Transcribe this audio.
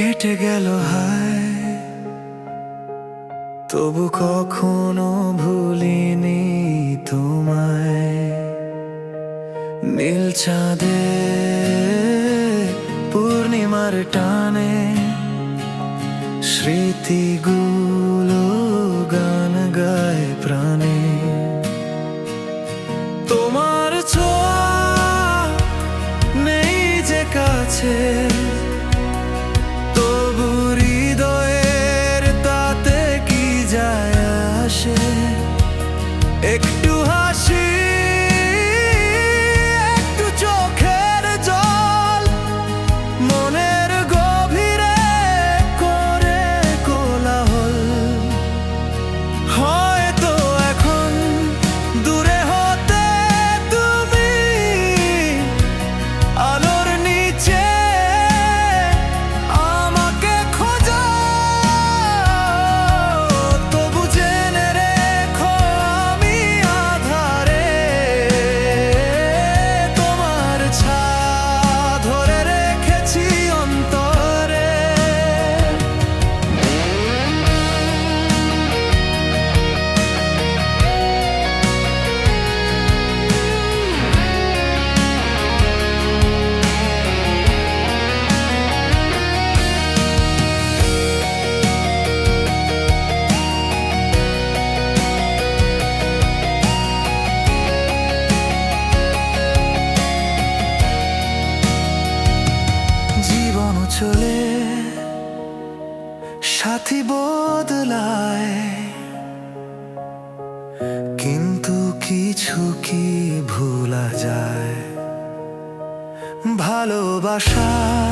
কেটে গেল হায়। তবু কখনো ভুলিনি তোমায়। নীল চাঁদে পূর্ণিমার টানে স্মৃতিগুলো আসে একটু হাসি সাথী বদলায়। কিন্তু কিছু কি ভুলা যায়? ভালোবাসা